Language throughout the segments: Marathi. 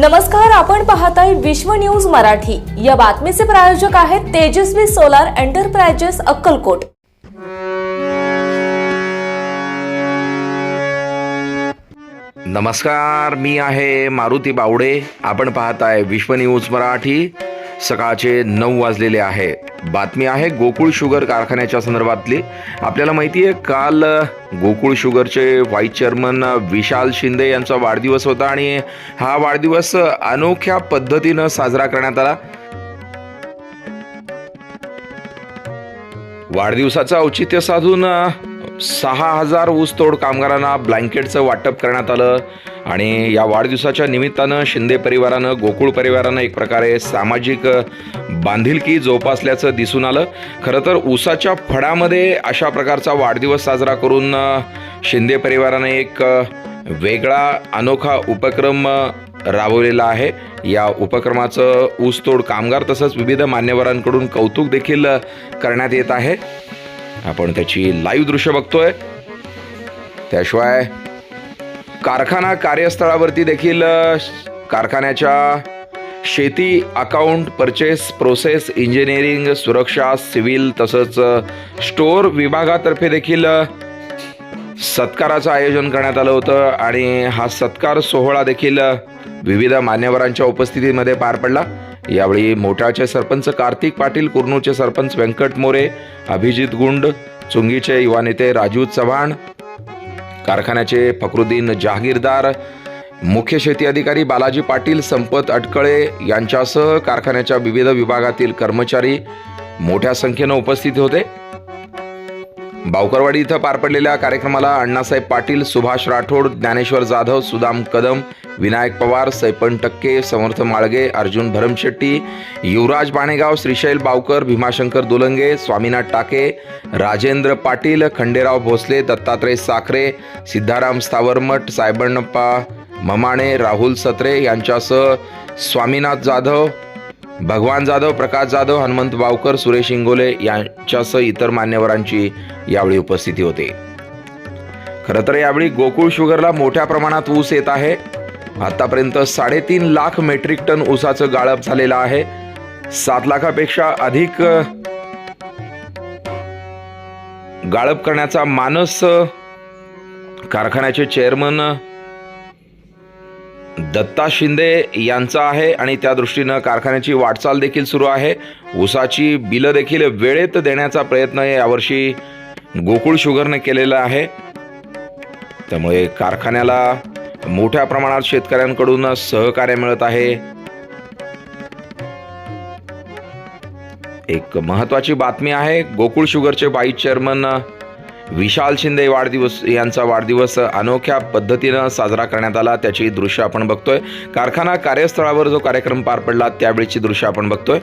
नमस्कार आपण पाहताय विश्व न्यूज मराठी. या बातमीचे प्रायोजक आहेत तेजस्वी सोलार एंटरप्राइजेस अक्कलकोट. नमस्कार मी आहे मारुती बावडे. आपण पाहताय विश्व न्यूज मराठी. सकाळचे नऊ वाजलेले आहे. बातमी आहे गोकुळ शुगर कारखान्याच्या संदर्भातली. आपल्याला माहिती आहे काल गोकुळ शुगरचे व्हाईस चेअरमन विशाल शिंदे यांचा वाढदिवस होता आणि हा वाढदिवस अनोख्या पद्धतीनं साजरा करण्यात आला. वाढदिवसाचं औचित्य साधून सहा हजार ऊसतोड कामगारांना ब्लँकेटचं वाटप करण्यात आलं आणि या वाढदिवसाच्या निमित्तानं शिंदे परिवारानं गोकुळ परिवारानं एक प्रकारे सामाजिक बांधिलकी जोपासल्याचं दिसून आलं. खरं तर ऊसाच्या फळामध्ये अशा प्रकारचा वाढदिवस साजरा करून शिंदे परिवारानं एक वेगळा अनोखा उपक्रम राबवलेला आहे. या उपक्रमाचं ऊसतोड कामगार तसंच विविध मान्यवरांकडून कौतुक देखील करण्यात येत आहे. आपण त्याची लाईव्ह दृश्य बघतोय. त्याशिवाय कारखाना कार्यस्थळावरती देखील कारखान्याच्या शेती अकाउंट परचेस प्रोसेस इंजिनिअरिंग सुरक्षा सिव्हिल तसंच स्टोअर विभागातर्फे देखील सत्काराचं आयोजन करण्यात आलं होतं आणि हा सत्कार सोहळा देखील विविध मान्यवरांच्या उपस्थितीमध्ये पार पडला. यावेळी मोठाचे सरपंच कार्तिक पाटील कुर्नूचे सरपंच व्यंकट मोरे अभिजित गुंड चुंगीचे युवा नेते राजू चव्हाण कारखान्याचे फखरुद्दीन जहागीरदार मुख्य शेती अधिकारी बालाजी पाटील संपत अटकळे यांच्यासह कारखान्याच्या विविध विभागातील कर्मचारी मोठ्या संख्येनं उपस्थित होते. बावकरवाडी इथं पार पडलेल्या कार्यक्रमाला अण्णासाहेब पाटील सुभाष राठोड ज्ञानेश्वर जाधव सुदाम कदम विनायक पवार सैपन टक्के समर्थ माळगे अर्जुन भरमशेट्टी युवराज बाणेगाव श्रीशैल बावकर भीमाशंकर दुलंगे स्वामीनाथ टाके राजेंद्र पाटील खंडेराव भोसले दत्तात्रय साखरे सिद्धाराम स्थावरमठ सायबण्णप्पा ममाणे राहुल सत्रे यांच्यासह स्वामीनाथ जाधव भगवान जाधव प्रकाश जाधव हनुमंत बावकर सुरेश इंगोले यांच्यासह इतर मान्यवरांची यावेळी उपस्थिती होती. खरं तर यावेळी गोकुळ शुगरला मोठ्या प्रमाणात ऊस येत आहे. आतापर्यंत साडेतीन लाख मेट्रिक टन ऊसाचं गाळप झालेलं आहे. सात लाखापेक्षा अधिक गाळप करण्याचा मानस कारखान्याचे चेअरमन दत्ता शिंदे यांचा आहे आणि त्या दृष्टीनं कारखान्याची वाटचाल देखील सुरू आहे. ऊसाची बिलं देखील वेळेत देण्याचा प्रयत्न यावर्षी गोकुळ शुगरने केलेला आहे. त्यामुळे कारखान्याला मोठ्या प्रमाणात शेतकऱ्यांकडून सहकार्य मिळत आहे. एक महत्वाची बातमी आहे गोकुळ शुगरचे व्हाईस चेअरमन विशाल शिंदे वाढदिवस यांचा वाढदिवस अनोख्या पद्धतीनं साजरा करण्यात आला. त्याची दृश्य आपण बघतोय. कारखाना कार्यस्थळावर जो कार्यक्रम पार पडला त्यावेळीची दृश्य आपण बघतोय.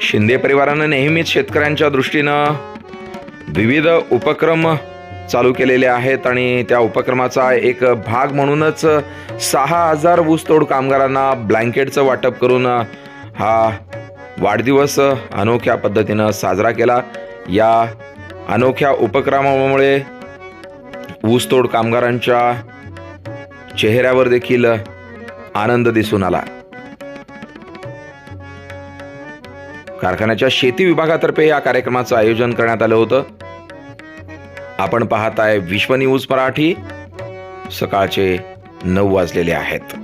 शिंदे परिवारानं नेहमीच शेतकऱ्यांच्या दृष्टीनं विविध उपक्रम चालू केलेले आहेत आणि त्या उपक्रमाचा एक भाग म्हणूनच सहा हजार ऊसतोड कामगारांना ब्लँकेटचं वाटप करून हा वाढदिवस अनोख्या पद्धतीनं साजरा केला. या अनोख्या उपक्रमामुळे ऊसतोड कामगारांच्या चेहऱ्यावर देखील आनंद दिसून आला. कारखान्याच्या शेती विभागातर्फे या कार्यक्रमाचं आयोजन करण्यात आलं होतं. आपण पाहताय विश्व न्यूज मराठी. सकाळचे नऊ वाजलेले आहेत.